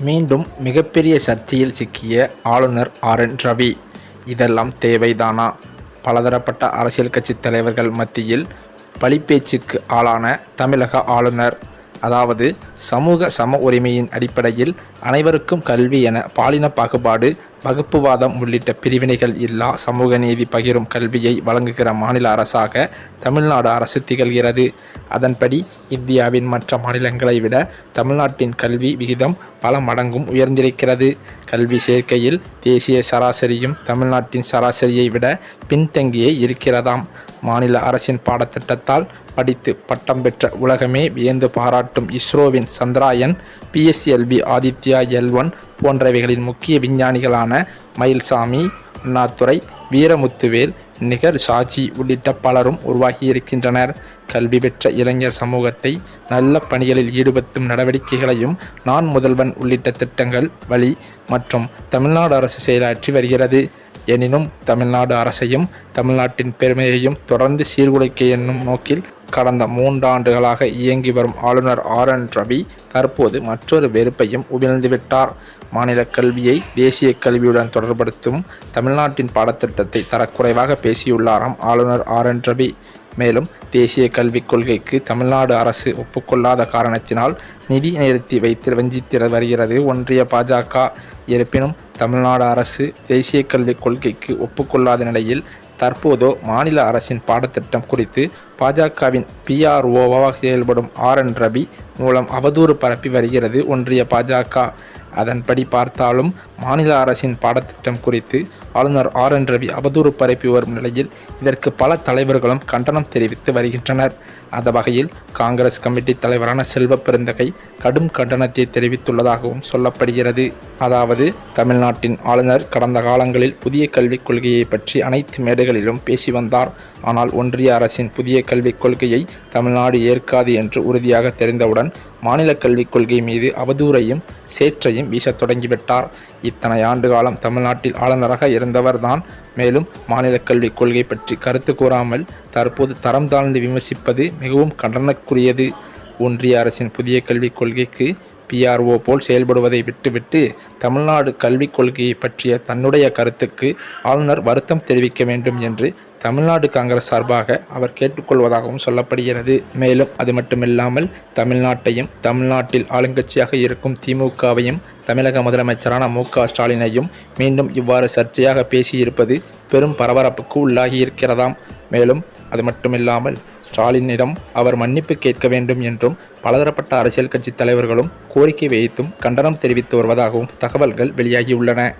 மீண்டும் மிகப்பெரிய சர்ச்சையில் சிக்கிய ஆளுநர் ஆர் என் ரவி. இதெல்லாம் தேவைதானா? பலதரப்பட்ட அரசியல் கட்சி தலைவர்கள் மத்தியில் பழிப்பேச்சுக்கு ஆளான தமிழக ஆளுநர். அதாவது சமூக சம உரிமையின் அடிப்படையில் அனைவருக்கும் கல்வி என பாலின பாகுபாடு வகுப்புவாதம் உள்ளிட்ட பிரிவினைகள் இல்லா சமூக நீதி பகிரும் கல்வியை வழங்குகிற மாநில அரசாக தமிழ்நாடு அரசு திகழ்கிறது. அதன்படி இந்தியாவின் மற்ற மாநிலங்களை விட தமிழ்நாட்டின் கல்வி விகிதம் பல மடங்கும் உயர்ந்திருக்கிறது. கல்வி சேர்க்கையில் தேசிய சராசரியும் தமிழ்நாட்டின் சராசரியை விட பின்தங்கியே இருக்கிறதாம். மாநில அரசின் பாடத்திட்டத்தால் படித்து பட்டம் பெற்ற உலகமே வியந்து பாராட்டும் இஸ்ரோவின் Chandrayaan PSLV Aditya L one போன்றவைகளின் முக்கிய விஞ்ஞானிகளான மயில்சாமி அண்ணாதுரை வீரமுத்துவேல் நிகர் ஷாஜி உள்ளிட்ட பலரும் உருவாகியிருக்கின்றனர். கல்வி பெற்ற இளைஞர் சமூகத்தை நல்ல பணிகளில் ஈடுபடுத்தும் நடவடிக்கைகளையும் நான் முதல்வன் உள்ளிட்ட திட்டங்கள் வழி மற்றும் தமிழ்நாடு அரசு செயலாற்றி வருகிறது. எனினும் தமிழ்நாடு அரசையும் தமிழ்நாட்டின் பெருமையையும் தொடர்ந்து சீர்குலைக்க என்னும் நோக்கில் கடந்த மூன்றாண்டுகளாக இயங்கி வரும் ஆளுநர் ஆர் என் ரவி தற்போது மற்றொரு வெறுப்பையும் உமிழ்ந்துவிட்டார் மாநில கல்வியை தேசிய கல்வியுடன் தொடர்படுத்தும் தமிழ்நாட்டின் பாடத்திட்டத்தை தரக்குறைவாக பேசியுள்ளாராம் ஆளுநர் ஆர் என் ரவி. மேலும் தேசிய கல்விக் கொள்கைக்கு தமிழ்நாடு அரசு ஒப்புக்கொள்ளாத காரணத்தினால் நிதி நிறுத்தி வைத்து வஞ்சித்து வருகிறது ஒன்றிய பாஜக இருப்பினும் தமிழ்நாடு அரசு தேசிய கல்விக் கொள்கைக்கு ஒப்புக்கொள்ளாத நிலையில் தற்போதோ மாநில அரசின் பாடத்திட்டம் குறித்து பாஜகவின் பிஆர்ஓவாக செயல்படும் ஆர் என் ரவி மூலம் அவதூறு பரப்பி வருகிறது ஒன்றிய பாஜக. அதன்படி பார்த்தாலும் மாநில அரசின் பாடத்திட்டம் குறித்து ஆளுநர் ஆர் என் ரவி அவதூறு பரப்பி வரும் நிலையில் இதற்கு பல தலைவர்களும் கண்டனம் தெரிவித்து வருகின்றனர். அந்த வகையில் காங்கிரஸ் கமிட்டி தலைவரான செல்வ பெருந்தகை கடும் கண்டனத்தை தெரிவித்துள்ளதாகவும் சொல்லப்படுகிறது. அதாவது தமிழ்நாட்டின் ஆளுநர் கடந்த காலங்களில் புதிய கல்விக் கொள்கையை பற்றி அனைத்து மேடைகளிலும் பேசி வந்தார். ஆனால் ஒன்றிய அரசின் புதிய கல்விக் கொள்கையை தமிழ்நாடு ஏற்காது என்று உறுதியாக தெரிந்தவுடன் மாநில கல்விக் கொள்கை மீது அவதூறையும் சேற்றையும் வீசத் தொடங்கிவிட்டார். இத்தனை ஆண்டு காலம் தமிழ்நாட்டில் ஆளுநராக இருந்தவர்தான். மேலும் மாநில கல்விக் கொள்கை பற்றி கருத்து கூறாமல் தற்போது தரம் தாழ்ந்து விமர்சிப்பது மிகவும் கண்டனக்குரியது. ஒன்றிய அரசின் புதிய கல்விக் கொள்கைக்கு பிஆர்ஓ போல் செயல்படுவதை விட்டுவிட்டு தமிழ்நாடு கல்விக் கொள்கையை பற்றிய தன்னுடைய கருத்துக்கு ஆளுநர் வருத்தம் தெரிவிக்க வேண்டும் என்று தமிழ்நாடு காங்கிரஸ் சார்பாக அவர் கேட்டுக்கொள்வதாகவும் சொல்லப்படுகிறது. மேலும் அது மட்டுமில்லாமல் தமிழ்நாட்டையும் தமிழ்நாட்டில் ஆளுங்கட்சியாக இருக்கும் திமுகவையும் தமிழக முதலமைச்சரான மு க ஸ்டாலினையும் மீண்டும் இவ்வாறு சர்ச்சையாக பேசியிருப்பது பெரும் பரபரப்புக்கு உள்ளாகி இருக்கிறதாம் மேலும் அது மட்டுமில்லாமல் ஸ்டாலினிடம் அவர் மன்னிப்பு கேட்க வேண்டும் என்றும் பலதரப்பட்ட அரசியல் கட்சி தலைவர்களும் கோரிக்கை வைத்தும் கண்டனம் தெரிவித்து வருவதாகவும் தகவல்கள் வெளியாகியுள்ளன.